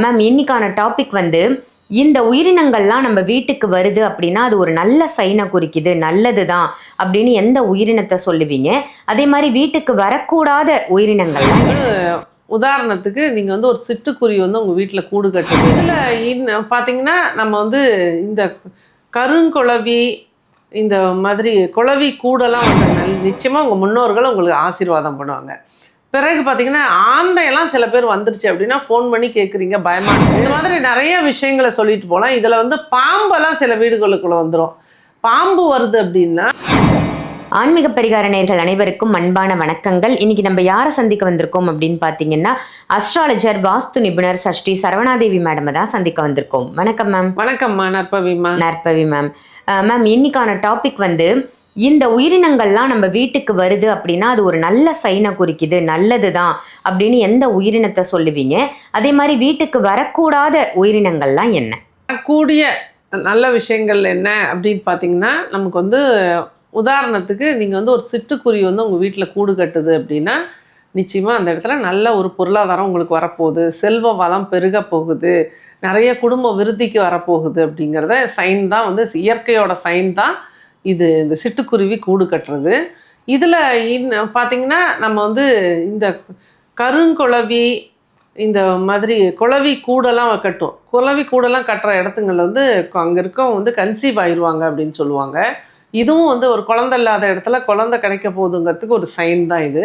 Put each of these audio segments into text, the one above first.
Ma'am இன்னைக்கான topic வந்து இந்த உயிரினங்கள்லாம் நம்ம வீட்டுக்கு வருது அப்படின்னா அது ஒரு நல்ல சைனை குறிக்குது நல்லது தான் அப்படின்னு எந்த உயிரினத்தை சொல்லுவீங்க? அதே மாதிரி வீட்டுக்கு வரக்கூடாத உயிரினங்கள்லாம் உதாரணத்துக்கு நீங்கள் வந்து ஒரு சிட்டுக்குருவி வந்து உங்கள் வீட்டில் கூடு கட்டுது. இதில் இன்னும் பார்த்தீங்கன்னா நம்ம வந்து இந்த கருங்குழவி இந்த மாதிரி குழவி கூடெல்லாம் வந்து நல் நிச்சயமாக உங்கள் முன்னோர்கள் உங்களுக்கு ஆசீர்வாதம் பண்ணுவாங்க. பிறகு பார்த்தீங்கன்னா ஆந்தையெல்லாம் சில பேர் வந்துருச்சு அப்படின்னா ஃபோன் பண்ணி கேட்குறீங்க பயமா இந்த மாதிரி நிறைய விஷயங்களை சொல்லிட்டு போகலாம் இதில் வந்து பாம்பெல்லாம் சில வீடுகளுக்குள்ளே வந்துடும் பாம்பு வருது அப்படின்னா ஆன்மீக பரிகார நேர்கள் அனைவருக்கும் அன்பான வணக்கங்கள். இன்னைக்கு நம்ம யாரை சந்திக்க வந்திருக்கோம் அப்படின்னு பார்த்தீங்கன்னா அஸ்ட்ராலஜர் வாஸ்து நிபுணர் சஷ்டி சரவணாதேவி மேடம் தான் சந்திக்க வந்திருக்கோம். வணக்கம் மேம் வணக்கம்மா நற்பவிமா நற்பவி மேம் அஹ் மேம் இன்னைக்கான டாபிக் வந்து இந்த உயிரினங்கள்லாம் நம்ம வீட்டுக்கு வருது அப்படின்னா அது ஒரு நல்ல சைனை குறிக்குது நல்லது தான் அப்படின்னு எந்த உயிரினத்தை சொல்லுவீங்க? அதே மாதிரி வீட்டுக்கு வரக்கூடாத உயிரினங்கள்லாம் என்ன? கூடிய நல்ல விஷயங்கள் என்ன அப்படின்னு பார்த்தீங்கன்னா நமக்கு வந்து உதாரணத்துக்கு நீங்கள் வந்து ஒரு சிட்டுக்குருவி வந்து உங்கள் வீட்டில் கூடு கட்டுது அப்படின்னா நிச்சயமாக அந்த இடத்துல நல்ல ஒரு பொருளாதாரம் உங்களுக்கு வரப்போகுது. செல்வ வளம் பெருக போகுது. நிறைய குடும்ப விருத்திக்கு வரப்போகுது அப்படிங்கிறத சைன் தான் வந்து இயற்கையோட சைன் தான் இது இந்த சிட்டுக்குருவி கூடு கட்டுறது. இதில் இன்னும் பார்த்தீங்கன்னா நம்ம வந்து இந்த கருங்குளவி இந்த மாதிரி குளவி கூடெல்லாம் கட்டும். குளவி கூடெல்லாம் கட்டுற இடத்துங்களில் வந்து அங்கே இருக்கவங்க வந்து கன்சீவ் ஆயிடுவாங்க அப்படின்னு சொல்லுவாங்க. இதுவும் வந்து ஒரு குழந்த இல்லாத இடத்துல குழந்த கிடைக்க போகுதுங்கிறதுக்கு ஒரு சைன் தான் இது.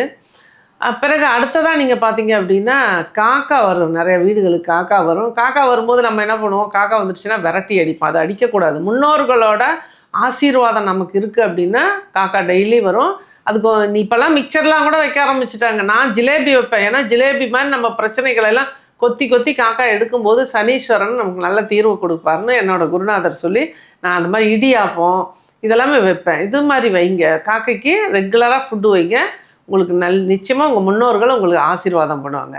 பிறகு அடுத்ததாக நீங்கள் பார்த்தீங்க அப்படின்னா காக்கா வரும். நிறைய வீடுகளுக்கு காக்கா வரும். காக்கா வரும்போது நம்ம என்ன பண்ணுவோம்? காக்கா வந்துடுச்சுன்னா விரட்டி அடிப்போம். அதை அடிக்கக்கூடாது. முன்னோர்களோட ஆசீர்வாதம் நமக்கு இருக்குது அப்படின்னா காக்கா டெய்லி வரும். அதுக்கு நீ இப்போல்லாம் மிக்சர்லாம் கூட வைக்க ஆரம்பிச்சிட்டாங்க. நான் ஜிலேபி வைப்பேன். ஏன்னா ஜிலேபி மாதிரி நம்ம பிரச்சனைகளை எல்லாம் கொத்தி கொத்தி காக்கா எடுக்கும்போது சனீஸ்வரன் நமக்கு நல்ல தீர்வு கொடுப்பாருன்னு என்னோடய குருநாதர் சொல்லி நான் அந்த மாதிரி இடியாப்பம் இதெல்லாமே வைப்பேன். இது மாதிரி வைங்க. காக்கைக்கு ரெகுலராக ஃபுட்டு வைங்க. உங்களுக்கு நல் நிச்சயமாக உங்கள் முன்னோர்கள் உங்களுக்கு ஆசீர்வாதம் பண்ணுவாங்க.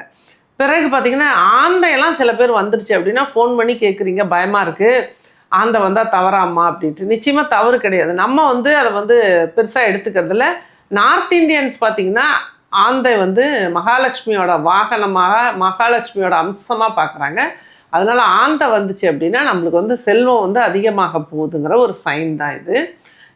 பிறகு பார்த்தீங்கன்னா ஆந்தையெல்லாம் சில பேர் வந்துருச்சு அப்படின்னா ஃபோன் பண்ணி கேட்குறீங்க பயமாக இருக்குது ஆந்தை வந்தால் தவறாமா அப்படின்ட்டு. நிச்சயமாக தவறு கிடையாது. நம்ம வந்து அதை வந்து பெருசாக எடுத்துக்கிறதுல நார்த் இந்தியன்ஸ் பார்த்திங்கன்னா ஆந்தை வந்து மகாலட்சுமியோட வாகனமாக மகாலட்சுமியோட அம்சமாக பார்க்குறாங்க அதனால் ஆந்தை வந்துச்சு அப்படின்னா நம்மளுக்கு வந்து செல்வம் வந்து அதிகமாக போகுதுங்கிற ஒரு சைன் தான் இது.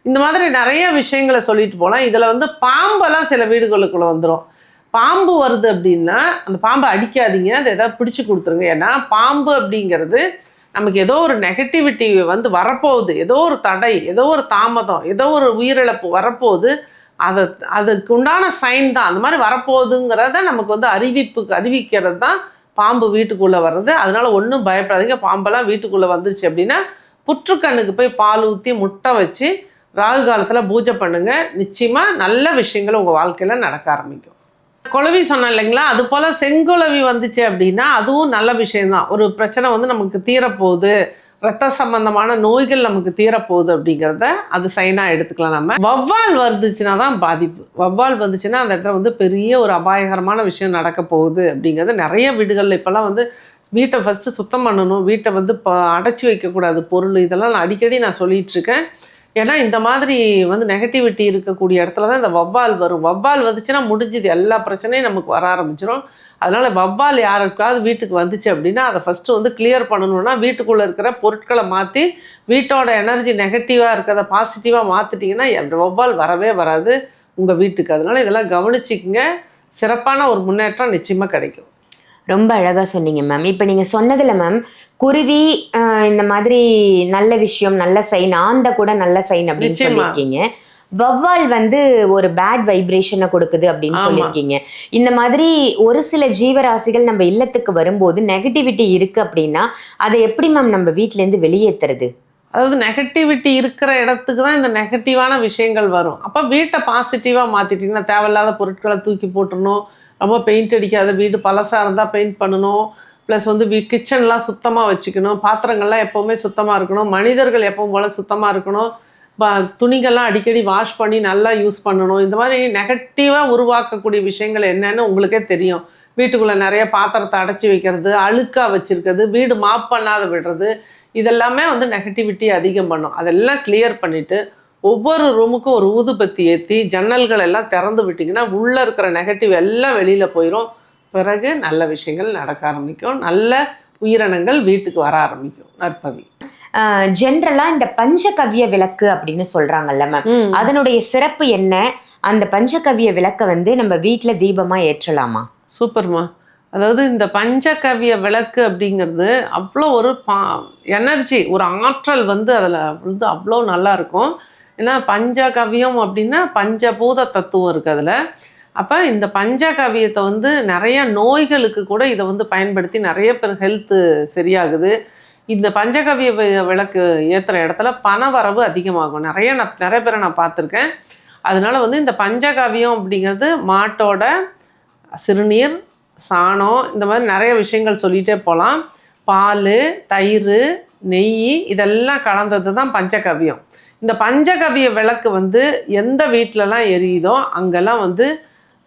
இந்த மாதிரி நிறைய விஷயங்களை சொல்லிட்டு போகலாம் இதில் வந்து பாம்பெல்லாம் சில வீடுகளுக்குள்ளே வந்துடும் பாம்பு வருது அப்படின்னா அந்த பாம்பை அடிக்காதீங்க. அதை எதாவது பிடிச்சி கொடுத்துருங்க. ஏன்னா பாம்பு அப்படிங்கிறது நமக்கு ஏதோ ஒரு நெகட்டிவிட்டி வந்து வரப்போகுது. ஏதோ ஒரு தடை ஏதோ ஒரு தாமதம் ஏதோ ஒரு உயிரிழப்பு வரப்போகுது. அதை அதுக்கு உண்டான சைன் தான். அந்த மாதிரி வரப்போகுதுங்கிறத நமக்கு வந்து அறிவிப்புக்கு அறிவிக்கிறது தான் பாம்பு வீட்டுக்குள்ளே வர்றது. அதனால் ஒன்றும் பயப்படாதீங்க. பாம்பெல்லாம் வீட்டுக்குள்ளே வந்துச்சு அப்படின்னா புற்றுக்கண்ணுக்கு போய் பால் ஊற்றி முட்டை வச்சு ராகு காலத்தில் பூஜை பண்ணுங்கள் நிச்சயமாக நல்ல விஷயங்கள் உங்கள் வாழ்க்கையில் நடக்க ஆரம்பிக்கும். குழவி சொன்னேன் இல்லைங்களா? அது போல் செங்குழவி வந்துச்சு அப்படின்னா அதுவும் நல்ல விஷயம்தான். ஒரு பிரச்சனை வந்து நமக்கு தீரப்போகுது. ரத்த சம்பந்தமான நோய்கள் நமக்கு தீரப்போகுது அப்படிங்கிறத அது சைனாக எடுத்துக்கலாம் நம்ம. வவ்வால் வந்துச்சுன்னா தான் பாதிப்பு. வவ்வால் வந்துச்சுன்னா அந்த இடத்துல வந்து பெரிய ஒரு அபாயகரமான விஷயம் நடக்க போகுது அப்படிங்கிறது நிறைய வீடுகளில் இப்போல்லாம் வந்து வீட்டை ஃபஸ்ட்டு சுத்தம் பண்ணணும். வீட்டை வந்து ப அடைச்சி வைக்கக்கூடாது பொருள் இதெல்லாம் நான் அடிக்கடி நான் சொல்லிகிட்ருக்கேன் இருக்கேன். ஏன்னா இந்த மாதிரி வந்து நெகட்டிவிட்டி இருக்கக்கூடிய இடத்துல தான் இந்த வவ்வால் வரும். வவ்வால் வந்துச்சுன்னா முடிஞ்சுது. எல்லா பிரச்சனையும் நமக்கு வர ஆரம்பிச்சிடும் அதனால் வவ்வால் யாருக்காவது வீட்டுக்கு வந்துச்சு அப்படின்னா அதை ஃபஸ்ட்டு வந்து கிளியர் பண்ணணும்னா வீட்டுக்குள்ளே இருக்கிற பொருட்களை மாற்றி வீட்டோட எனர்ஜி நெகட்டிவாக இருக்கிறத பாசிட்டிவாக மாற்றிட்டிங்கன்னா வவ்வால் வரவே வராது உங்கள் வீட்டுக்கு. அதனால் இதெல்லாம் கவனிச்சிக்கங்க. சிறப்பான ஒரு முன்னேற்றம் நிச்சயமாக கிடைக்கும். ரொம்ப அழகாக சொன்னீங்க மேம் இப்போ நீங்கள் சொன்னதில் மேம் குருவி இந்த மாதிரி நல்ல விஷயம் நல்ல சைன் ஆந்த கூட நல்ல சைன் அப்படின்னு. சொல்லியிருக்கீங்க. வவ்வால் வந்து ஒரு பேட் வைப்ரேஷனை கொடுக்குது அப்படின்னு. சொல்லியிருக்கீங்க. இந்த மாதிரி ஒரு சில ஜீவராசிகள் நம்ம இல்லத்துக்கு வரும்போது நெகட்டிவிட்டி இருக்கு அப்படின்னா அதை எப்படி மேம் நம்ம வீட்டிலேருந்து வெளியேற்றுறது அதாவது நெகட்டிவிட்டி இருக்கிற இடத்துக்கு தான் இந்த நெகட்டிவான விஷயங்கள் வரும். அப்போ வீட்டை பாசிட்டிவாக மாற்றிட்டிங்கன்னா தேவையில்லாத பொருட்களை தூக்கி போட்டுறணும் ரொம்ப பெயிண்ட் அடிக்காத வீடு பழசாக இருந்தால் பெயிண்ட் பண்ணணும். ப்ளஸ் வந்து வீ கிச்சன்லாம் சுத்தமாக வச்சுக்கணும். பாத்திரங்கள்லாம் எப்போவுமே சுத்தமாக இருக்கணும். மனிதர்கள் எப்பவும் போல் சுத்தமாக இருக்கணும். துணிகள்லாம் அடிக்கடி வாஷ் பண்ணி நல்லா யூஸ் பண்ணணும். இந்த மாதிரி நெகட்டிவாக உருவாக்கக்கூடிய விஷயங்கள் என்னென்னு உங்களுக்கே தெரியும். வீட்டுக்குள்ளே நிறைய பாத்திரத்தை அடைச்சி வைக்கிறது அழுக்காக வச்சுருக்கிறது வீடு மாப் பண்ணாத விடுறது இதெல்லாமே வந்து நெகட்டிவிட்டி அதிகம் பண்ணும். அதெல்லாம் கிளியர் பண்ணிவிட்டு ஒவ்வொரு ரூமுக்கும் ஒரு ஊதுபத்தி ஏற்றி ஜன்னல்கள் எல்லாம் திறந்து விட்டிங்கன்னா உள்ளே இருக்கிற நெகட்டிவ் எல்லாம் வெளியில் போயிடும் பிறகு நல்ல விஷயங்கள் நடக்க ஆரம்பிக்கும். நல்ல உயிரினங்கள் வீட்டுக்கு வர ஆரம்பிக்கும். நற்பவி. ஜென்ரலா இந்த பஞ்சகவ்ய விளக்கு அப்படின்னு சொல்றாங்கல்ல மேம். அதனுடைய சிறப்பு என்ன? அந்த பஞ்சகவ்ய விளக்கை வந்து நம்ம வீட்ல தீபமா ஏற்றலாமா? சூப்பர்மா அதாவது இந்த பஞ்சகவிய விளக்கு அப்படிங்கிறது அவ்வளோ ஒரு பா எனர்ஜி ஒரு ஆற்றல் வந்து அதில் வந்து அவ்வளோ நல்லா இருக்கும். ஏன்னா பஞ்சகவியம் அப்படின்னா பஞ்சபூத தத்துவம் இருக்குது அதில். அப்போ இந்த பஞ்சகவியத்தை வந்து நிறைய நோய்களுக்கு கூட இதை வந்து பயன்படுத்தி நிறைய பேர் ஹெல்த்து சரியாகுது. இந்த பஞ்சகவிய வி- விளக்கு ஏற்றுற இடத்துல பணவரவு அதிகமாகும். நிறைய நான் நிறைய பேரை நான் பார்த்துருக்கேன். அதனால வந்து இந்த பஞ்சகவியம் அப்படிங்கிறது மாட்டோட சிறுநீர் சாணம் இந்த மாதிரி நிறைய விஷயங்கள் சொல்லிகிட்டே போகலாம் பால் தயிர் நெய் இதெல்லாம் கலந்தது தான் பஞ்சகவியம். இந்த பஞ்சகவிய விளக்கு வந்து எந்த வீட்டிலலாம் எரியுதோ அங்கெல்லாம் வந்து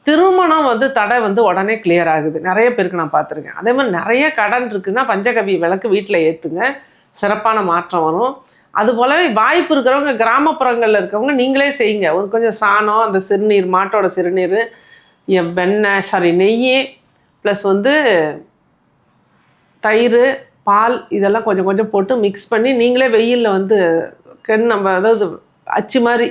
திருமணம் வந்து தடை வந்து உடனே கிளியர் ஆகுது. நிறைய பேருக்கு நான் பார்த்துருக்கேன். அதே மாதிரி நிறைய கடன் இருக்குன்னா பஞ்சகவிய விளக்கு வீட்டில் ஏற்றுங்க சிறப்பான மாற்றம் வரும். அது போலவே வாய்ப்பு இருக்கிறவங்க கிராமப்புறங்களில் இருக்கவங்க நீங்களே செய்யுங்க. ஒரு கொஞ்சம் சாணம் அந்த சிறுநீர் மாட்டோட சிறுநீர் எ- வெண்ணெய் சாரி நெய் ப்ளஸ் வந்து தயிர் பால் இதெல்லாம் கொஞ்சம் கொஞ்சம் போட்டு மிக்ஸ் பண்ணி நீங்களே வெயிலில் வந்து கண் நம்ம அதாவது அச்சு மாதிரி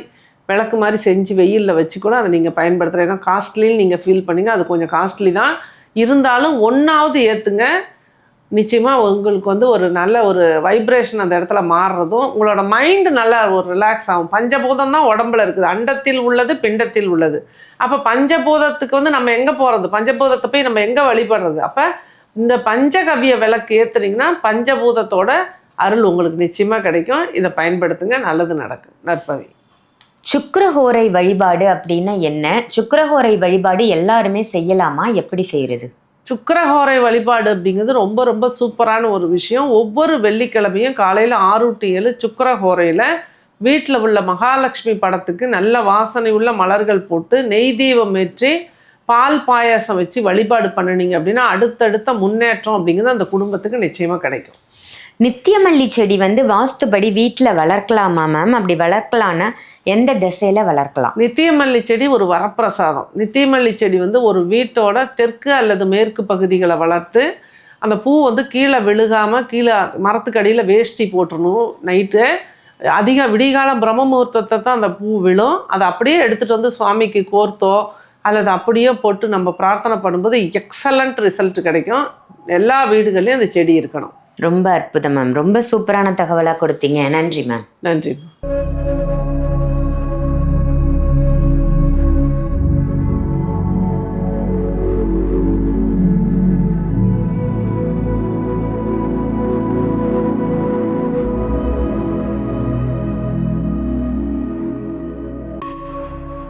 விளக்கு மாதிரி செஞ்சு வெயிலில் வச்சு கூட அதை நீங்கள் பயன்படுத்துகிற ஏன்னா காஸ்ட்லின்னு நீங்கள் ஃபீல் பண்ணிங்க. அது கொஞ்சம் காஸ்ட்லி தான். இருந்தாலும் ஒன்றாவது ஏற்றுங்க நிச்சயமாக உங்களுக்கு வந்து ஒரு நல்ல ஒரு வைப்ரேஷன் அந்த இடத்துல மாறுறதும் உங்களோட மைண்டு நல்லா ஒரு ரிலாக்ஸ் ஆகும். பஞ்சபூதம் தான் உடம்புல இருக்குது. அண்டத்தில் உள்ளது பிண்டத்தில் உள்ளது. அப்போ பஞ்சபூதத்துக்கு வந்து நம்ம எங்கே போகிறது பஞ்சபூதத்தை போய் நம்ம எங்கே வழிபடுறது? அப்போ இந்த பஞ்சகவிய விளக்கு ஏற்றுனீங்கன்னா பஞ்சபூதத்தோட அருள் உங்களுக்கு நிச்சயமாக கிடைக்கும். இதை பயன்படுத்துங்க. நல்லது நடக்கும். நற்பவி. சுக்கிரஹோரை வழிபாடு அப்படின்னா என்ன? சுக்கிரஹோரை வழிபாடு எல்லாருமே செய்யலாமா? எப்படி செய்யறது? சுக்கிரஹோரை வழிபாடு அப்படிங்கிறது ரொம்ப ரொம்ப சூப்பரான ஒரு விஷயம். ஒவ்வொரு வெள்ளிக்கிழமையும் காலையில் ஆறு டு ஏழு சுக்கிரஹோரையில் வீட்டில் உள்ள மகாலட்சுமி படத்துக்கு நல்ல வாசனை உள்ள மலர்கள் போட்டு நெய் தீபம் ஏற்றி பால் பாயாசம் வச்சு வழிபாடு பண்ணுனீங்க அப்படின்னா அடுத்தடுத்த முன்னேற்றம் அப்படிங்கிறது அந்த குடும்பத்துக்கு நிச்சயமாக கிடைக்கும். நித்தியமல்லி செடி வந்து வாஸ்துபடி வீட்டில் வளர்க்கலாமா மேம் அப்படி வளர்க்கலான்னா எந்த திசையில வளர்க்கலாம்? நித்தியமல்லி செடி ஒரு வரப்பிரசாதம். நித்தியமல்லி செடி வந்து ஒரு வீட்டோட தெற்கு அல்லது மேற்கு பகுதிகளை வளர்த்து அந்த பூ வந்து கீழே விழுகாமல் கீழே மரத்துக்கு அடியில் வேஷ்டி போட்டுறணும் நைட்டு. அதிக விடிகாலம் பிரம்ம முகூர்த்தத்தை தான் அந்த பூ விழும். அதை அப்படியே எடுத்துகிட்டு வந்து சுவாமிக்கு கோர்த்தோ அல்லது அப்படியே போட்டு நம்ம பிரார்த்தனை பண்ணும்போது எக்ஸலண்ட் ரிசல்ட் கிடைக்கும். எல்லா வீடுகள்லையும் அந்த செடி இருக்கணும். ரொம்ப அற்புதம் மேம் ரொம்ப சூப்பரான தகவலாக கொடுத்தீங்க. நன்றி மேம் நன்றி.